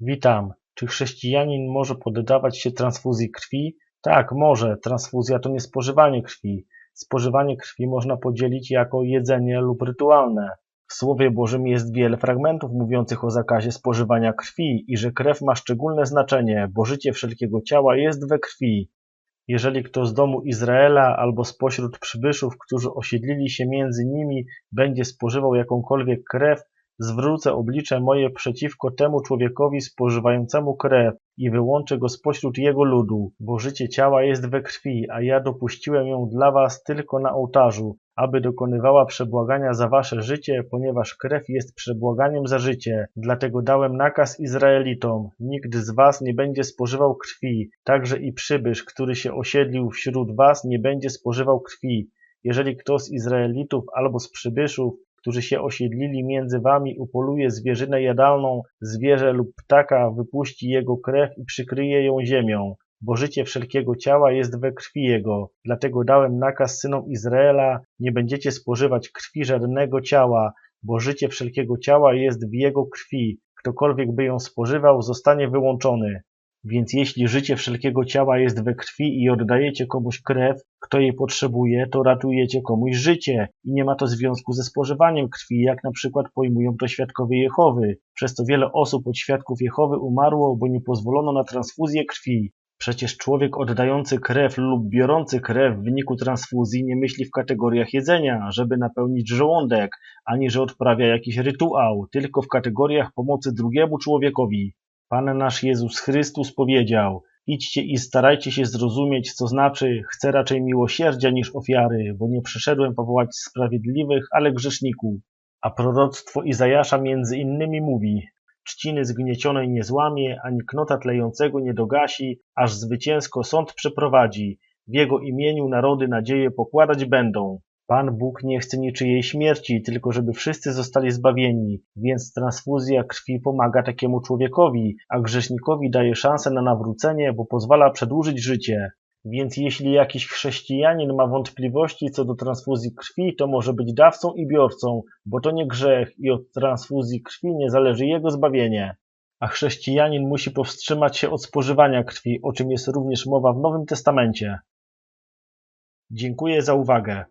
Witam. Czy chrześcijanin może poddawać się transfuzji krwi? Tak, może. Transfuzja to nie spożywanie krwi. Spożywanie krwi można podzielić jako jedzenie lub rytualne. W Słowie Bożym jest wiele fragmentów mówiących o zakazie spożywania krwi i że krew ma szczególne znaczenie, bo życie wszelkiego ciała jest we krwi. Jeżeli kto z domu Izraela albo spośród przybyszów, którzy osiedlili się między nimi, będzie spożywał jakąkolwiek krew, zwrócę oblicze moje przeciwko temu człowiekowi spożywającemu krew i wyłączę go spośród jego ludu, bo życie ciała jest we krwi, a ja dopuściłem ją dla was tylko na ołtarzu, aby dokonywała przebłagania za wasze życie, ponieważ krew jest przebłaganiem za życie. Dlatego dałem nakaz Izraelitom, nikt z was nie będzie spożywał krwi, także i przybysz, który się osiedlił wśród was, nie będzie spożywał krwi. Jeżeli kto z Izraelitów albo z przybyszów, którzy się osiedlili między wami, upoluje zwierzynę jadalną, zwierzę lub ptaka, wypuści jego krew i przykryje ją ziemią. Bo życie wszelkiego ciała jest we krwi jego. Dlatego dałem nakaz synom Izraela, nie będziecie spożywać krwi żadnego ciała, bo życie wszelkiego ciała jest w jego krwi. Ktokolwiek by ją spożywał, zostanie wyłączony. Więc jeśli życie wszelkiego ciała jest we krwi i oddajecie komuś krew, kto jej potrzebuje, to ratujecie komuś życie i nie ma to związku ze spożywaniem krwi, jak na przykład pojmują to świadkowie Jehowy. Przez to wiele osób od świadków Jehowy umarło, bo nie pozwolono na transfuzję krwi. Przecież człowiek oddający krew lub biorący krew w wyniku transfuzji nie myśli w kategoriach jedzenia, żeby napełnić żołądek, ani że odprawia jakiś rytuał, tylko w kategoriach pomocy drugiemu człowiekowi. Pan nasz Jezus Chrystus powiedział: Idźcie i starajcie się zrozumieć, co znaczy chcę raczej miłosierdzia niż ofiary, bo nie przyszedłem powołać sprawiedliwych, ale grzeszników. A proroctwo Izajasza między innymi mówi: Trzciny zgniecionej nie złamie, ani knota tlejącego nie dogasi, aż zwycięsko sąd przeprowadzi. W jego imieniu narody nadzieję pokładać będą. Pan Bóg nie chce niczyjej śmierci, tylko żeby wszyscy zostali zbawieni, więc transfuzja krwi pomaga takiemu człowiekowi, a grzesznikowi daje szansę na nawrócenie, bo pozwala przedłużyć życie. Więc jeśli jakiś chrześcijanin ma wątpliwości co do transfuzji krwi, to może być dawcą i biorcą, bo to nie grzech i od transfuzji krwi nie zależy jego zbawienie. A chrześcijanin musi powstrzymać się od spożywania krwi, o czym jest również mowa w Nowym Testamencie. Dziękuję za uwagę.